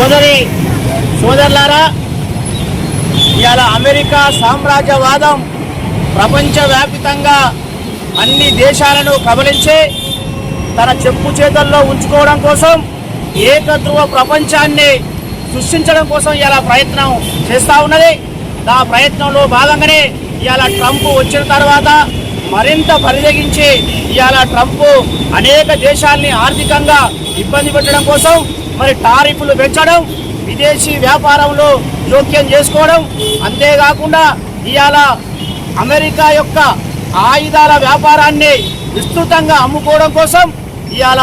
సోదరి సోదరులారా ఇవాళ అమెరికా సామ్రాజ్యవాదం ప్రపంచవ్యాప్తంగా అన్ని దేశాలను కబలించి తన చెప్పు చేతల్లో ఉంచుకోవడం కోసం ఏకధ్రువ ప్రపంచాన్ని సృష్టించడం కోసం ఇలా ప్రయత్నం చేస్తూ ఉన్నది. ఆ ప్రయత్నంలో భాగంగానే ఇవాళ ట్రంప్ వచ్చిన తర్వాత మరింత పరిదగించి ఇవాళ ట్రంప్ అనేక దేశాల్ని ఆర్థికంగా ఇబ్బంది పెట్టడం కోసం మరి టారిఫ్లు పెంచడం విదేశీ వ్యాపారంలో జోక్యం చేసుకోవడం అంతేకాకుండా ఇవాళ అమెరికా యొక్క ఆయుధాల వ్యాపారాన్ని విస్తృతంగా అమ్ముకోవడం కోసం ఇవాళ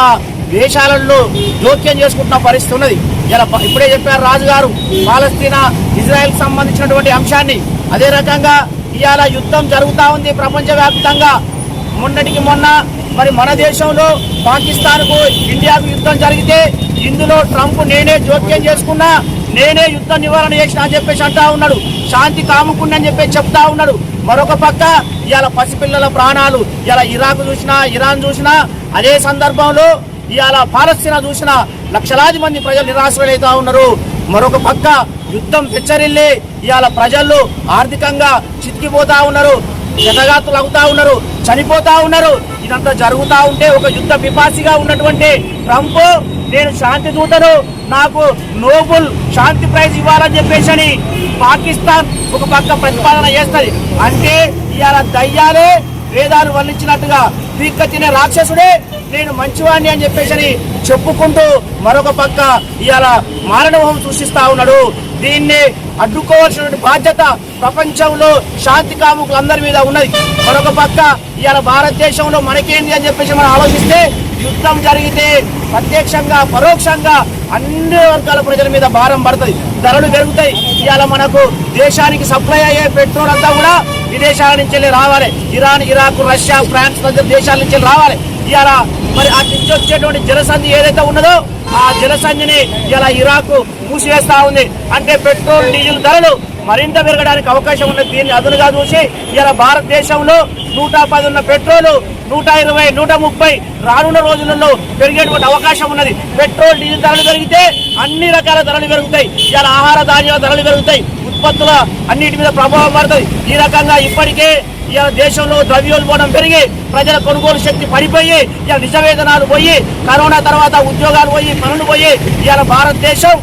దేశాలలో జోక్యం చేసుకుంటున్న పరిస్థితి ఉన్నది. ఇలా ఇప్పుడే చెప్పారు రాజుగారు పాలస్తీనా ఇజ్రాయెల్ సంబంధించినటువంటి అంశాన్ని. అదే రకంగా ఇవాళ యుద్ధం జరుగుతూ ఉంది ప్రపంచవ్యాప్తంగా. మొన్నటికి మొన్న మరి మన దేశంలో పాకిస్తాన్కు ఇండియాకు యుద్ధం జరిగితే ఇందులో ట్రంప్ నేనే జోక్యం చేసుకున్నా నేనే యుద్ధ నివారణ చేసిన అని చెప్పేసి అంటా ఉన్నాడు. శాంతి కాముకుండా అని చెప్పేసి చెప్తా ఉన్నాడు. మరొక పక్క ఇవాళ పసిపిల్లల ప్రాణాలు ఇలా ఇరాక్ చూసినా ఇరాన్ చూసినా అదే సందర్భంలో ఇవాళ పాలస్తీనా చూసినా లక్షలాది మంది ప్రజలు నిరాశ్రయులైతా ఉన్నారు. మరొక పక్క యుద్ధం హెచ్చరిల్లి ఇవాళ ప్రజలు ఆర్థికంగా చితికిపోతా ఉన్నారు జతగాతులు అవుతా ఉన్నారు చనిపోతా ఉన్నారు. ఇదంతా జరుగుతూ ఉంటే ఒక యుద్ధ పిపాసిగా ఉన్నటువంటి ట్రంప్ నేను శాంతి దూతను నాకు నోబుల్ శాంతి ప్రైజ్ ఇవ్వాలని చెప్పేసి అని పాకిస్తాన్ ఒక పక్క ప్రతిపాదన చేస్తుంది. అంటే ఇవాళ దయ్యాలే వేదాలు వర్ణించినట్టుగా తీక్క తినే రాక్షసుడే నేను మంచివాణ్ణి అని చెప్పేసి అని చెప్పుకుంటూ మరొక పక్క ఇవాళ మారణభవం సృష్టిస్తా ఉన్నాడు. దీన్ని అడ్డుకోవాల్సిన బాధ్యత ప్రపంచంలో శాంతి కాముకులందరి మీద ఉన్నది. మరొక పక్క ఇవాళ భారతదేశంలో మనకేంటి అని చెప్పేసి మనం ఆలోచిస్తే యుద్ధం జరిగితే ప్రత్యక్షంగా పరోక్షంగా అన్ని వర్గాల ప్రజల మీద భారం పడుతుంది. ధరలు పెరుగుతాయి. ఇవాళ మనకు దేశానికి సప్లై అయ్యే పెట్రోల్ అంతా కూడా విదేశాల నుంచి వెళ్ళి రావాలి. ఇరాన్ ఇరాక్ రష్యా ఫ్రాన్స్ తదితర దేశాల నుంచి వెళ్ళి రావాలి. ఇవాళ మరి ఆ నుంచి వచ్చేటువంటి జలసంధి ఏదైతే ఉన్నదో ఆ జలసంధిని ఇలా ఇరాక్ మూసివేస్తా ఉంది. అంటే పెట్రోల్ డీజిల్ ధరలు మరింత పెరగడానికి అవకాశం ఉన్నది. దీన్ని అదునుగా చూసి ఇలా భారతదేశంలో నూట పది ఉన్న పెట్రోలు నూట ఇరవై నూట ముప్పై రానున్న రోజులలో పెరిగేటువంటి అవకాశం ఉన్నది. పెట్రోల్ డీజిల్ ధరలు పెరిగితే అన్ని రకాల ధరలు పెరుగుతాయి. ఇలా ఆహార ధాన్యాల ధరలు పెరుగుతాయి. ఉత్పత్తుల అన్నిటి మీద ప్రభావం పడుతుంది. ఈ రకంగా ఇప్పటికే ఇవాళ దేశంలో ద్రవ్యోల్బణం పెరిగి ప్రజల కొనుగోలు శక్తి పడిపోయి ఇవాళ నిజవేతనాలు పోయి కరోనా తర్వాత ఉద్యోగాలు పోయి పనులు పోయి ఇవాళ భారతదేశం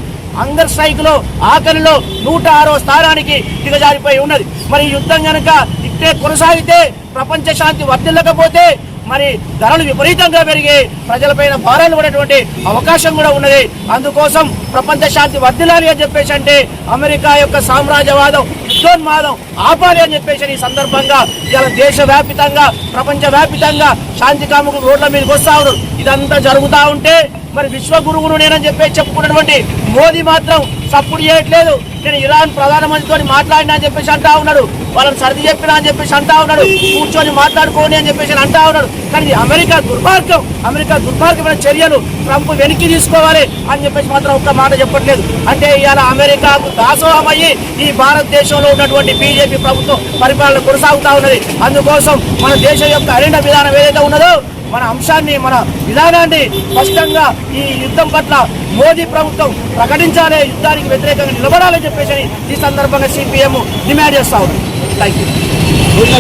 అంగర్ స్ట్రైక్లో ఆఖరిలో నూట ఆరో స్థానానికి దిగజారిపోయి ఉన్నది. మరి యుద్ధం కనుక ఇట్టే కొనసాగితే ప్రపంచ శాంతి వర్తిల్లకపోతే మరి ధరలు విపరీతంగా పెరిగి ప్రజలపైన భారాలు పడేటువంటి అవకాశం కూడా ఉన్నది. అందుకోసం ప్రపంచ శాంతి వర్ధిల్లాలి అని చెప్పేసి అంటే అమెరికా యొక్క సామ్రాజ్యవాదం యుద్ధోన్మాదం ఆపాలి అని చెప్పేసి ఈ సందర్భంగా ఇలా దేశవ్యాపితంగా ప్రపంచవ్యాపితంగా శాంతి కాముకులు రోడ్ల మీదకి వస్తా ఉన్నారు. ఇదంతా జరుగుతూ ఉంటే మరి విశ్వగురువును నేనని చెప్పి చెప్పుకున్నటువంటి మోదీ మాత్రం సప్పుడు చేయట్లేదు. నేను ఇరాన్ ప్రధానమంత్రితో మాట్లాడినా అని చెప్పేసి అంటా ఉన్నాడు. వాళ్ళని సర్ది చెప్పినా అని చెప్పేసి అంటా ఉన్నాడు. కూర్చొని మాట్లాడుకోండి అని చెప్పేసి అంటా ఉన్నాడు. కానీ ఇది అమెరికా దుర్మార్గం. అమెరికా దుర్మార్గమైన చర్యలు ట్రంప్ వెనక్కి తీసుకోవాలి అని చెప్పేసి మాత్రం ఒక్క మాట చెప్పట్లేదు. అంటే ఇవాళ అమెరికాకు దాసోహమయ్యి ఈ భారతదేశంలో ఉన్నటువంటి బీజేపీ ప్రభుత్వం పరిపాలన కొనసాగుతా ఉన్నది. అందుకోసం మన దేశం యొక్క అరెండ విధానం ఏదైతే ఉన్నదో మన అంశాన్ని మన విధానాన్ని స్పష్టంగా ఈ యుద్ధం పట్ల మోదీ ప్రభుత్వం ప్రకటించాలి యుద్ధానికి వ్యతిరేకంగా నిలబడాలని చెప్పేసి ఈ సందర్భంగా సిపిఎం డిమాండ్ చేస్తా ఉంది. థ్యాంక్ యూ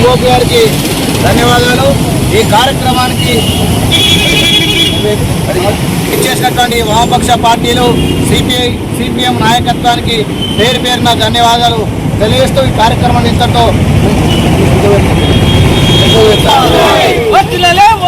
గోపి గారికి ధన్యవాదాలు. ఈ కార్యక్రమానికి ఇచ్చేసినటువంటి వామపక్ష పార్టీలు సిపిఐ సిపిఎం నాయకత్వానికి పేరు పేరున ధన్యవాదాలు తెలియజేస్తూ ఈ కార్యక్రమాన్ని ఇంతతో